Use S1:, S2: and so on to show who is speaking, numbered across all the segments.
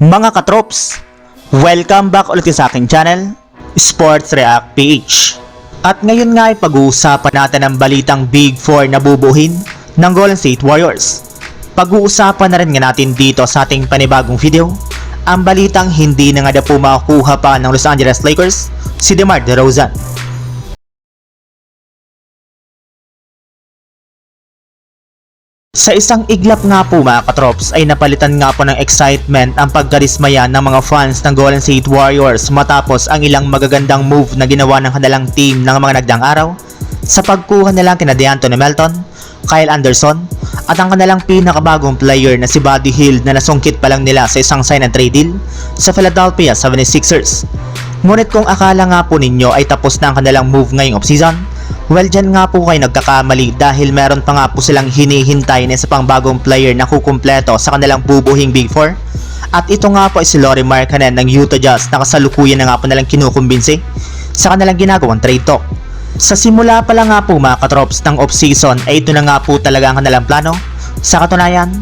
S1: Mga katrops, welcome back ulit sa aking channel, Sports React PH. At ngayon nga ay pag-uusapan natin ang balitang Big 4 na bubuhin ng Golden State Warriors. Pag-uusapan na rin nga natin dito sa ating panibagong video, ang balitang hindi na nga na po makakuha pa ng Los Angeles Lakers, si DeMar DeRozan. Sa isang iglap nga po mga katrops ay napalitan nga po ng excitement ang pagkarismaya ng mga fans ng Golden State Warriors matapos ang ilang magagandang move na ginawa ng kanilang team ng mga nagdang araw sa pagkuha nila kina DeAnthony Melton, Kyle Anderson at ang kanilang pinakabagong player na si Buddy Hield na nasungkit pa lang nila sa isang sign and trade deal sa Philadelphia 76ers. Ngunit kung akala nga po ninyo ay tapos na ang kanilang move ngayong offseason, Well, dyan nga po kayo nagkakamali dahil meron pa nga po silang hinihintay na isa pang bagong player na kukumpleto sa kanilang bubuhing Big 4. At ito nga po ay si Laurie Markkanen ng Utah Jazz na kasalukuyan na nga po nalang kinukumbinsi sa kanilang ginagawang trade talk. Sa simula pa lang nga po mga katrops ng off-season ay ito na nga po talaga ang kanilang plano. Sa katunayan,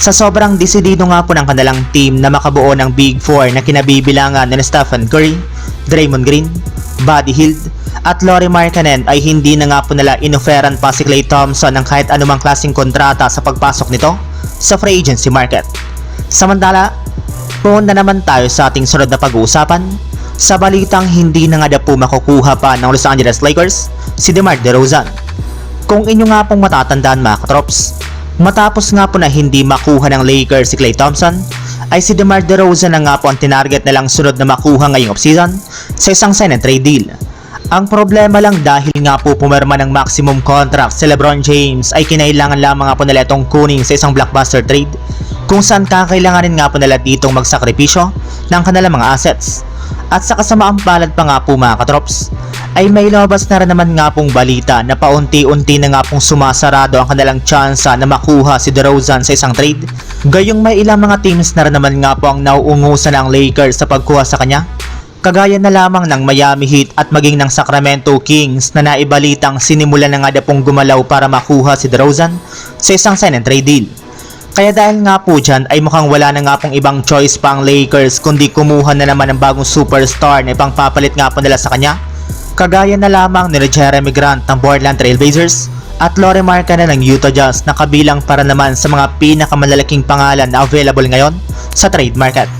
S1: sa sobrang desidido nga po ng kanilang team na makabuo ng Big 4 na kinabibilangan ni Stephen Curry, Draymond Green, Buddy Hield, at Laurie Markkanen ay hindi na nga po nila inoferan pa si Klay Thompson ng kahit anumang klaseng kontrata sa pagpasok nito sa free agency market. Samantala, punta naman tayo sa ating sunod na pag-uusapan sa balitang hindi na nga na po makukuha pa ng Los Angeles Lakers si DeMar DeRozan. Kung inyo nga pong matatandaan mga katrops, matapos nga po na hindi makuha ng Lakers si Klay Thompson, ay si DeMar DeRozan na nga po ang tinarget na lang sunod na makuha ngayong offseason sa isang sign and trade deal. Ang problema lang dahil nga po pumirma ng maximum contract si Lebron James ay kinailangan lamang nga po nila itong kuning sa isang blockbuster trade kung saan kakailanganin nga po nila ditong magsakripisyo ng kanilang mga assets. At sa kasamaang palad pa nga po mga katrops, ay may lumabas na rin naman nga pong balita na paunti-unti na nga pong sumasarado ang kanilang tsansa na makuha si DeRozan sa isang trade. Gayong may ilang mga teams na rin naman nga po ang nauungusan ng Lakers sa pagkuha sa kanya Kagaya na lamang ng Miami Heat at maging ng Sacramento Kings na naibalitang sinimulan na nga na pong gumalaw para makuha si DeRozan sa isang sign and trade deal. Kaya dahil nga po dyan ay mukhang wala na nga pong ibang choice pa ang Lakers kundi kumuha na naman ng bagong superstar na ipangpapalit nga po nila sa kanya. Kagaya na lamang ni Jeremy Grant ng Portland Trailblazers at Laurie Markkanen ng Utah Jazz na kabilang para naman sa mga pinakamalalaking pangalan na available ngayon sa trade market.